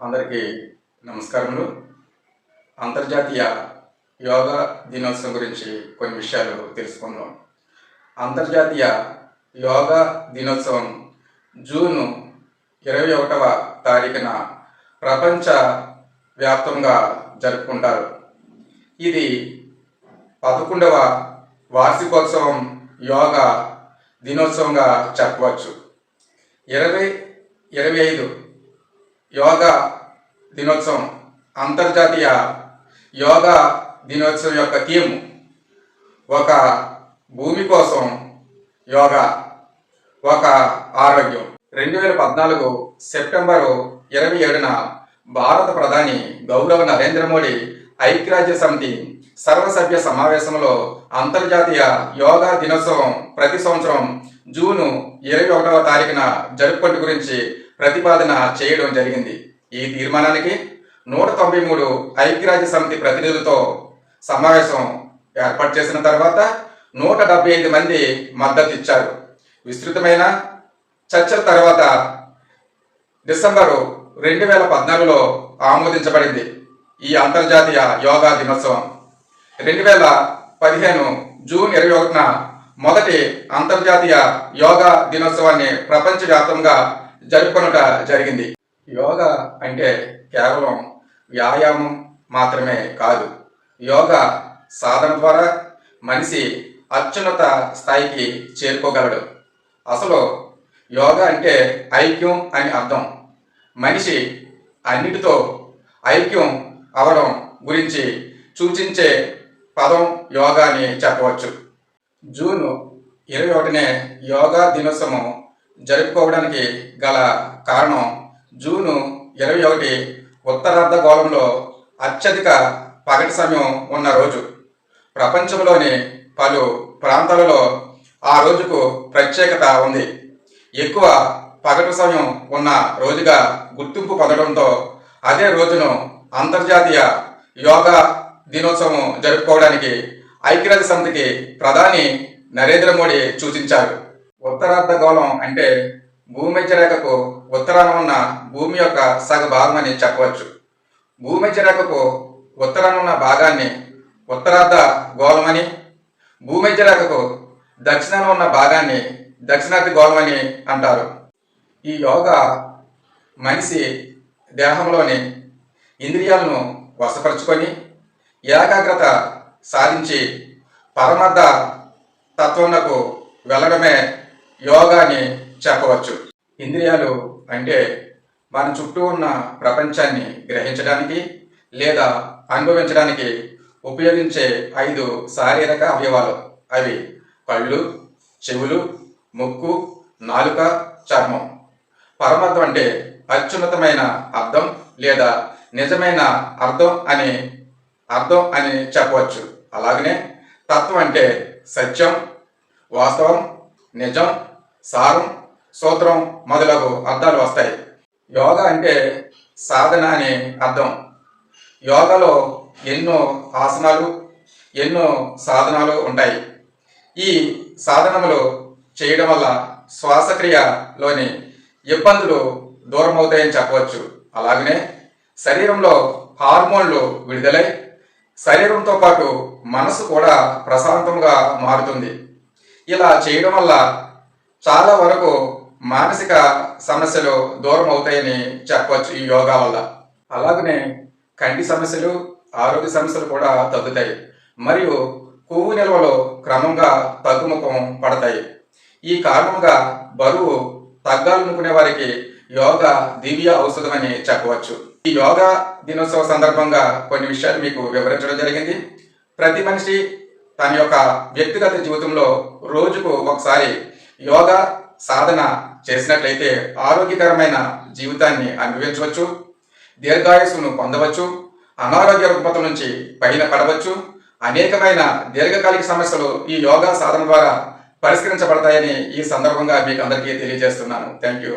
అందరికీ నమస్కారములు. అంతర్జాతీయ యోగా దినోత్సవం గురించి కొన్ని విషయాలు తెలుసుకుందాం. అంతర్జాతీయ యోగా దినోత్సవం జూను ఇరవై ఒకటవ తారీఖున ప్రపంచ వ్యాప్తంగా జరుపుకుంటారు. ఇది పదకొండవ వార్షికోత్సవం యోగా దినోత్సవంగా చెప్పవచ్చు. ఇరవై ఇరవై ఐదు యోగా దినోత్సవం అంతర్జాతీయ యోగా దినోత్సవం యొక్క థీమ్ ఒక భూమి కోసం యోగా ఒక ఆరోగ్యం. రెండు వేల పద్నాలుగు సెప్టెంబరు ఇరవై ఏడున భారత ప్రధాని గౌరవ నరేంద్ర మోడీ ఐక్యరాజ్య సమితి సర్వసభ్య సమావేశంలో అంతర్జాతీయ యోగా దినోత్సవం ప్రతి సంవత్సరం జూను ఇరవై ఒకటవ తారీఖున జరుపుకుంటు గురించి ప్రతిపాదన చేయడం జరిగింది. ఈ తీర్మానానికి నూట తొంభై మూడు ఐక్యరాజ్య సమితి ప్రతినిధులతో సమావేశం ఏర్పాటు చేసిన తర్వాత నూట డెబ్బై ఐదు మంది మద్దతు ఇచ్చారు. విస్తృతమైన చర్చల తర్వాత డిసెంబరు రెండు వేల పద్నాలుగులో ఆమోదించబడింది ఈ అంతర్జాతీయ యోగా దినోత్సవం. రెండు వేల పదిహేను జూన్ ఇరవై ఒకటిన మొదటి అంతర్జాతీయ యోగా దినోత్సవాన్ని ప్రపంచవ్యాప్తంగా జరుపుకొనుట జరిగింది. యోగా అంటే కేవలం వ్యాయామం మాత్రమే కాదు. యోగా సాధన ద్వారా మనిషి అత్యున్నత స్థాయికి చేరుకోగలడు. అసలు యోగా అంటే ఐక్యం అని అర్థం. మనిషి అన్నిటితో ఐక్యం అవడం గురించి సూచించే పదం యోగా అని చెప్పవచ్చు. జూన్ ఇరవై ఒకటినే యోగా దినోత్సవం జరుపుకోవడానికి గల కారణం జూను ఇరవై ఒకటి ఉత్తరార్ధగోళంలో అత్యధిక పగటి సమయం ఉన్న రోజు. ప్రపంచంలోని పలు ప్రాంతాలలో ఆ రోజుకు ప్రత్యేకత ఉంది. ఎక్కువ పగటి సమయం ఉన్న రోజుగా గుర్తింపు పొందడంతో అదే రోజును అంతర్జాతీయ యోగా దినోత్సవం జరుపుకోవడానికి ఐక్యరాజ్య సమితికి ప్రధాని నరేంద్ర మోడీ సూచించారు. ఉత్తరార్ధగోళం అంటే భూమధ్య రేఖకు ఉత్తరాన ఉన్న భూమి యొక్క సగ భాగం అని చెప్పవచ్చు. భూమధ్య రేఖకు ఉత్తరాన ఉన్న భాగాన్ని ఉత్తరార్ధ గోళం అని భూమధ్య రేఖకు దక్షిణాన ఉన్న భాగాన్ని దక్షిణార్థ గోళం అని అంటారు. ఈ యోగా మనిషి దేహంలోని ఇంద్రియాలను వశపరుచుకొని ఏకాగ్రత సాధించి పరమార్థ తత్వంకు వెళ్ళడమే యోగా అని చెప్పవచ్చు. ఇంద్రియాలు అంటే మన చుట్టూ ఉన్న ప్రపంచాన్ని గ్రహించడానికి లేదా అనుభవించడానికి ఉపయోగించే ఐదు శారీరక అవయవాలు. అవి కళ్ళు చెవులు ముక్కు నాలుక చర్మం. పరమార్థం అంటే అత్యున్నతమైన అర్థం లేదా నిజమైన అర్థం అని అర్థం అని చెప్పవచ్చు. అలాగనే తత్వం అంటే సత్యం వాస్తవం నిజం సారం సూత్రం మొదలగు అర్థాలు వస్తాయి. యోగా అంటే సాధన అని అర్థం. యోగాలో ఎన్నో ఆసనాలు ఎన్నో సాధనాలు ఉంటాయి. ఈ సాధనములు చేయడం వల్ల శ్వాసక్రియలోని ఇబ్బందులు దూరం అవుతాయని చెప్పవచ్చు. అలాగనే శరీరంలో హార్మోన్లు విడుదలై శరీరంతో పాటు మనసు కూడా ప్రశాంతంగా మారుతుంది. ఇలా చేయడం వల్ల చాలా వరకు మానసిక సమస్యలు దూరం అవుతాయని చెప్పవచ్చు ఈ యోగా వల్ల. అలాగనే కంటి సమస్యలు ఆరోగ్య సమస్యలు కూడా తగ్గుతాయి. మరియు కొవ్వు నిల్వలు క్రమంగా తగ్గుముఖం పడతాయి. ఈ కారణంగా బరువు తగ్గాలనుకునే వారికి యోగా దివ్య ఔషధం అని చెప్పవచ్చు. ఈ యోగా దినోత్సవ సందర్భంగా కొన్ని విషయాలు మీకు వివరించడం జరిగింది. ప్రతి మనిషి తన యొక్క వ్యక్తిగత జీవితంలో రోజుకు ఒకసారి యోగా సాధన చేసినట్లయితే ఆరోగ్యకరమైన జీవితాన్ని అనుభవించవచ్చు దీర్ఘాయుసును పొందవచ్చు అనారోగ్య రుగ్మత నుంచి పైన పడవచ్చు. అనేకమైన దీర్ఘకాలిక సమస్యలు ఈ యోగా సాధన ద్వారా పరిష్కరించబడతాయని ఈ సందర్భంగా మీకు అందరికీ తెలియజేస్తున్నాను. Thank you